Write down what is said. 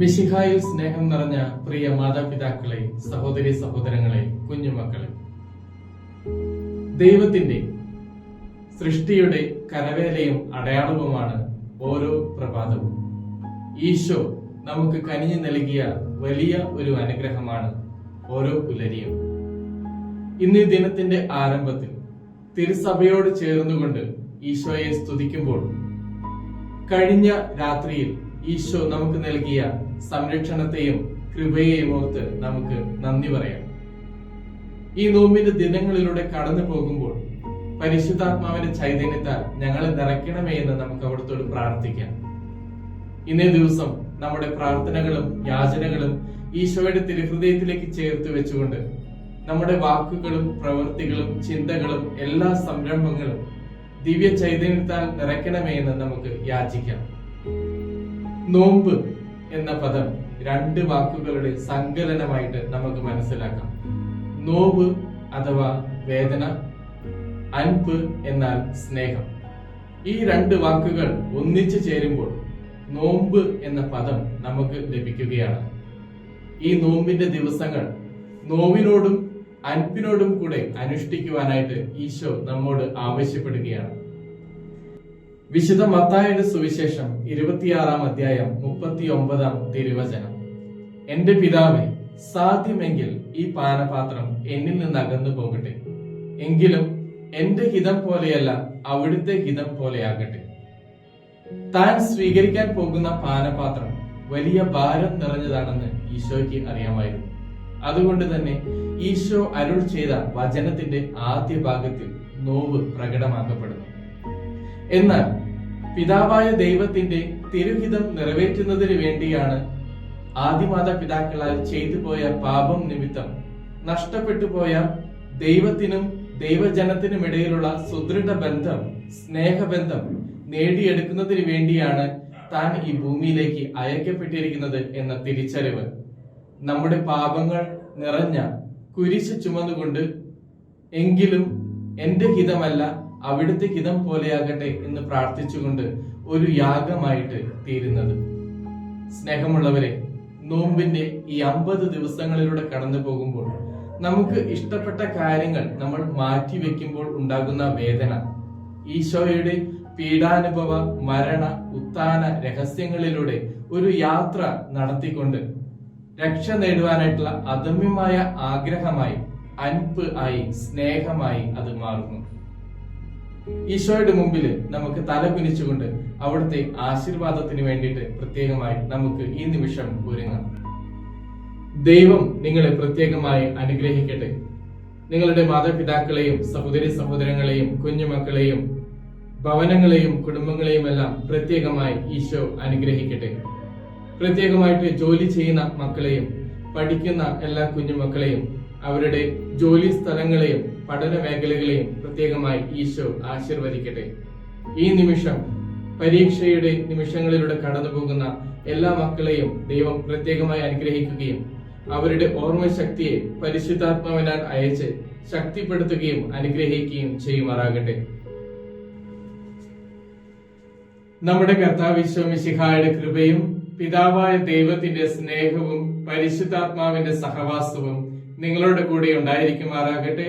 മിശിഹായിൽ സ്നേഹം നിറഞ്ഞ പ്രിയ മാതാപിതാക്കളെ സഹോദരി സഹോദരങ്ങളെ കുഞ്ഞുമക്കളെ. ദൈവത്തിന്റെ സൃഷ്ടിയുടെ കരവേലയും അടയാളവുമാണ് ഓരോ പ്രഭാതവും. ഈശോ നമുക്ക് കനിഞ്ഞു നൽകിയ വലിയ ഒരു അനുഗ്രഹമാണ് ഓരോ പുലരിയും. ഇന്ന് ദിനത്തിന്റെ ആരംഭത്തിൽ തിരുസഭയോട് ചേർന്നുകൊണ്ട് ഈശോയെ സ്തുതിക്കുമ്പോൾ കഴിഞ്ഞ രാത്രിയിൽ ഈശോ നമുക്ക് നൽകിയ സംരക്ഷണത്തെയും കൃപയെയും ഓർത്ത് നമുക്ക് നന്ദി പറയാം. ഈ നോമ്പിന്റെ ദിനങ്ങളിലൂടെ കടന്നു പോകുമ്പോൾ പരിശുദ്ധാത്മാവിന്റെ ചൈതന്യത്താൽ ഞങ്ങളെ നിറയ്ക്കണമേ എന്ന് നമുക്ക് അവിടുത്തോട് പ്രാർത്ഥിക്കാം. ഇന്നേ ദിവസം നമ്മുടെ പ്രാർത്ഥനകളും യാചനകളും ഈശോയുടെ തിരുഹൃദയത്തിലേക്ക് ചേർത്ത് വെച്ചുകൊണ്ട് നമ്മുടെ വാക്കുകളും പ്രവൃത്തികളും ചിന്തകളും എല്ലാ സംരംഭങ്ങളും ദിവ്യ ചൈതന്യത്താൽ നിറയ്ക്കണമേ എന്ന് നമുക്ക് യാചിക്കാം. നോമ്പ് എന്ന പദം രണ്ട് വാക്കുകളുടെ സങ്കലനമായിട്ട് നമുക്ക് മനസ്സിലാക്കാം. നോവ് അഥവാ വേദന അൻപ് എന്നാൽ സ്നേഹം. ഈ രണ്ട് വാക്കുകൾ ഒന്നിച്ചു ചേരുമ്പോൾ നോമ്പ് എന്ന പദം നമുക്ക് ലഭിക്കുകയാണ്. ഈ നോമ്പിന്റെ ദിവസങ്ങൾ നോവിനോടും അൻപിനോടും കൂടെ അനുഷ്ഠിക്കുവാനായിട്ട് ഈശോ നമ്മോട് ആവശ്യപ്പെടുകയാണ്. വിശുദ്ധ മത്തായുടെ സുവിശേഷം ഇരുപത്തിയാറാം അധ്യായം മുപ്പത്തി ഒമ്പതാം തിരുവചനം. എന്റെ പിതാവെ സാധ്യമെങ്കിൽ ഈ പാനപാത്രം എന്നിൽ നിന്ന് അകന്നു പോകട്ടെ. എങ്കിലും എന്റെ ഹിതം പോലെയല്ല അവിടുത്തെ ഹിതം പോലെയാകട്ടെ. താൻ സ്വീകരിക്കാൻ പോകുന്ന പാനപാത്രം വലിയ ഭാരം നിറഞ്ഞതാണെന്ന് ഈശോയ്ക്ക് അറിയാമായിരുന്നു. അതുകൊണ്ട് തന്നെ ഈശോ അരുൾ ചെയ്ത വചനത്തിന്റെ ആദ്യ ഭാഗത്തിൽ നോവ് പ്രകടമാക്കപ്പെടുന്നു. എന്നാൽ പിതാവായ ദൈവത്തിന്റെ തിരുഹിതം നിറവേറ്റുന്നതിന് വേണ്ടിയാണ് ആദിമാതാപിതാക്കളാൽ ചെയ്തു പോയ പാപം നിമിത്തം നഷ്ടപ്പെട്ടു പോയ ദൈവത്തിനും ദൈവജനത്തിനും ഇടയിലുള്ള സുദൃഢ ബന്ധം സ്നേഹബന്ധം നേടിയെടുക്കുന്നതിന് വേണ്ടിയാണ് താൻ ഈ ഭൂമിയിലേക്ക് അയക്കപ്പെട്ടിരിക്കുന്നത് എന്ന തിരിച്ചറിവ്. നമ്മുടെ പാപങ്ങൾ നിറഞ്ഞ കുരിശ് ചുമന്നുകൊണ്ട് എങ്കിലും എന്റെ ഹിതമല്ല അവിടുത്തെ ഹിതം പോലെയാകട്ടെ എന്ന് പ്രാർത്ഥിച്ചുകൊണ്ട് ഒരു യാഗമായിട്ട് തീരുന്നത്. സ്നേഹമുള്ളവരെ നോമ്പിന്റെ ഈ അമ്പത് ദിവസങ്ങളിലൂടെ കടന്നു പോകുമ്പോൾ നമുക്ക് ഇഷ്ടപ്പെട്ട കാര്യങ്ങൾ നമ്മൾ മാറ്റി വെക്കുമ്പോൾ ഉണ്ടാകുന്ന വേദന ഈശോയുടെ പീഡാനുഭവ മരണ ഉത്ഥാന രഹസ്യങ്ങളിലൂടെ ഒരു യാത്ര നടത്തിക്കൊണ്ട് രക്ഷ നേടുവാനായിട്ടുള്ള അദമ്യമായ ആഗ്രഹമായി അൻപ് ആയി സ്നേഹമായി അത് മാറുന്നു. ഈശോയുടെ മുമ്പിൽ നമുക്ക് തല കുനിച്ചുകൊണ്ട് അവിടുത്തെ ആശീർവാദത്തിന് വേണ്ടിയിട്ട് പ്രത്യേകമായി നമുക്ക് ഈ നിമിഷം ഒരുങ്ങാം. ദൈവം നിങ്ങളെ പ്രത്യേകമായി അനുഗ്രഹിക്കട്ടെ. നിങ്ങളുടെ മാതാപിതാക്കളെയും സഹോദരി സഹോദരങ്ങളെയും കുഞ്ഞുമക്കളെയും ഭവനങ്ങളെയും കുടുംബങ്ങളെയും എല്ലാം പ്രത്യേകമായി ഈശോ അനുഗ്രഹിക്കട്ടെ. പ്രത്യേകമായിട്ട് ജോലി ചെയ്യുന്ന മക്കളെയും പഠിക്കുന്ന എല്ലാ കുഞ്ഞുമക്കളെയും അവരുടെ ജോലി സ്ഥലങ്ങളെയും പഠന മേഖലകളെയും പ്രത്യേകമായി ഈശോ ആശീർവദിക്കട്ടെ. ഈ നിമിഷം പരീക്ഷയുടെ നിമിഷങ്ങളിലൂടെ കടന്നുപോകുന്ന എല്ലാ മക്കളെയും ദൈവം പ്രത്യേകമായി അനുഗ്രഹിക്കുകയും അവരുടെ ഓർമ്മശക്തിയെ പരിശുദ്ധാത്മാവിനാൽ അയച്ച് ശക്തിപ്പെടുത്തുകയും അനുഗ്രഹിക്കുകയും ചെയ്യുമാറാകട്ടെ. നമ്മുടെ കർത്താവിശ്വമിശിഹായുടെ കൃപയും പിതാവായ ദൈവത്തിന്റെ സ്നേഹവും പരിശുദ്ധാത്മാവിന്റെ സഹവാസവും നിങ്ങളുടെ കൂടെ ഉണ്ടായിരിക്കുമാറാകട്ടെ.